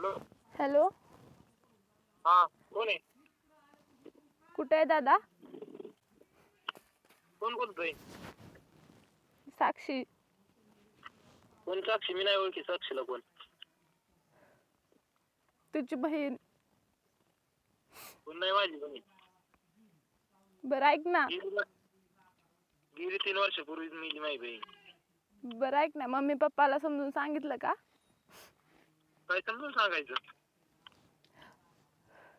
Hello. Hello. हा कोण आहे? कुठे आहे दादा? कोण बोलतोय? साक्षी. कोण साक्षी? मी नाही ओळखी साक्षीला कोण. तुझी बहीण. कोण नाही माझी कोणी बरं ऐक ना. गेली तीन वर्षापूर्वीच मिली माझी बहीण. बरं ऐक ना. मम्मी पप्पाला समजून सांगितलं का? काय समजून सांगायचं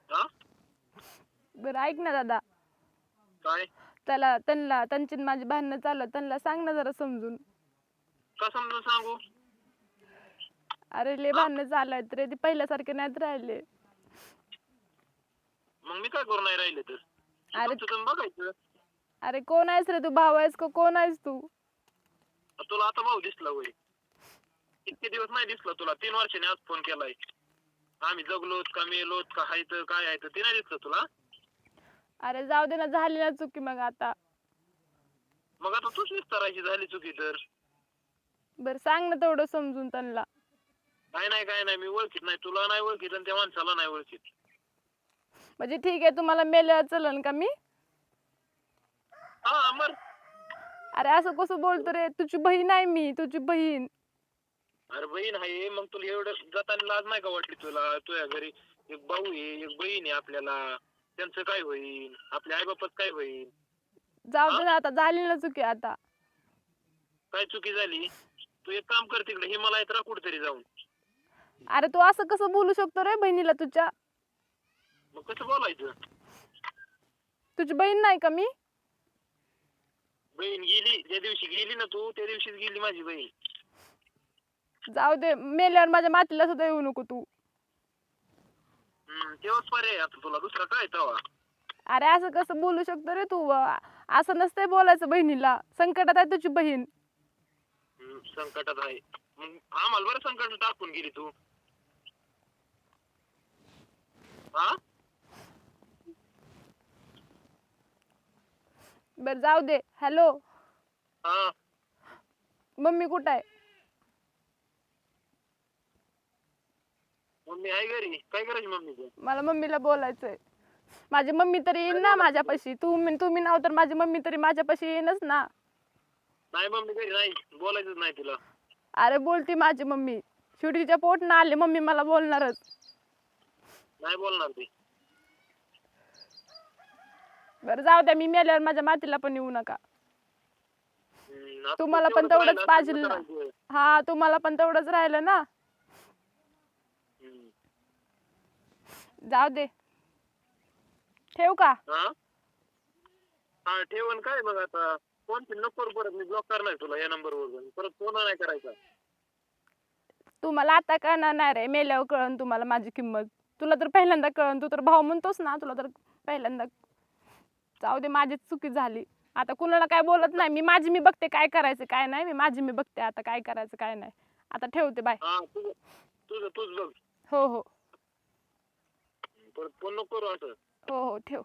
हा बरं ऐक ना दादा. काय? त्याला त्यांना त्यांची न माझी भांडणं चाललं त्यांना सांग ना जरा समजून. का समजून सांगू? अरे ले भांडणं चालत रे ते पहिल्यासारखे नाहीत राहिले. मग मी काय करू नाही राहिले तर? अरे- तुमचं तुम्ही बघायचं. अरे कोण आहेस रे तू? भाऊ आहेस का? कोण आहेस तू? तुला आता भाऊ दिसला होय. इतके दिवस नाही दिसला तुला. तीन वर्षाने आज फोन केलाय. आम्ही जगलोत का मेलोत का हायत काय आहे ते नाही दिसलं तुला? अरे जाऊ दे ना झाली ना चुकी मग आता. मग आता तूच विस्तारायची झाली चुकी तर. बरं सांग ना तेवढं समजून त्यांना. काय नाही काय नाही मी ओळखीत नाही. तुला नाही ओळखीत आणि त्या माणसाला नाही ओळखीत. म्हणजे ठीक आहे तुम्हाला मेल्यावर चलन का मी? हा अमर अरे असं कसं बोलतो रे? तुझी बहीण आहे मी तुझी बहीण. अरे बहीण आहे मग तुला एवढं जाताना लाज नाही का वाटली तुला? तुझ्या घरी एक भाऊ आहे एक बहीण आहे आपल्याला. त्यांचं काय होईल? आपल्या आई बापाच काय होईल? जाऊ दे ना आता झाली ना चुकी आता. काय चुकी झाली? तू एक काम कर तिकडे हिमालयात राहा कुठेतरी जाऊन. अरे तू असं कसं बोलू शकतो रे बहिणीला तुझ्या? मग कसं बोलायचं? तुझी बहीण नाही का मी? बहीण गेली ज्या दिवशी गेली ना तू त्या दिवशीच गेली माझी बहीण. जाऊ दे मेल्यावर माझ्या मातीला सुद्धा येऊ नको तू. हम्म, तेव्हाच पर्याय आहे आता तुला दुसरा काय अरे असं कसं बोलू शकतो रे तू? असं नसतंय बोलायचं बहिणीला. संकटात आहे तुझी बहीण. हम्म, संकटात आहे. मग आम्हाला बरं संकट टाकून गेली तू. हा? बरं जाऊ दे. हॅलो हा. मम्मी कुठं आहे? मम्मी आहे घरी. काय करायची मम्मी? तू मला मम्मीला बोलायचंय. माझी मम्मी तरी येईन ना माझ्यापाशी. तुम्ही तुम्ही नाव तर माझी मम्मी तरी माझ्यापाशी येईनच ना. नाही मम्मी घरी नाही. बोलायचंच नाही तुला. अरे बोलती माझी मम्मी. शिवडीच्या पोट ना आले मम्मी मला बोलणारच. नाही बोलणार ती. बरं जाऊ द्या मी मेल्यावर माझ्या मातीला पण येऊ नका. हम्म, आता तुम्हाला पण तेवढंच पाहिजे ना. हा तुम्हाला पण तेवढंच राहिलं ना. जाऊ दे ठेव का? हा? हा ठेवून काय मग आता? फोन नको करू परत मी ब्लॉक करणार तुला या नंबर वरून. परत फोन नाही करायचा. तुम्हाला आता कळणार नाही रे. मेल्यावर कळन तुम्हाला माझी किंमत. तुला तर पहिल्यांदा कळन. तू तर भाऊ म्हणतोस ना तुला तर पहिल्यांदा जाऊ दे माझीच चुकी झाली. आता कुणाला काय बोलत नाही? मी माझी मी बघते काय करायचं काय नाही. मी माझी मी बघते आता काय करायचं काय नाही. आता ठेवते बाय. हा तुझं तुझं तूच बघ. हो हो. परत फोन नको करू असं. हो हो ठेव.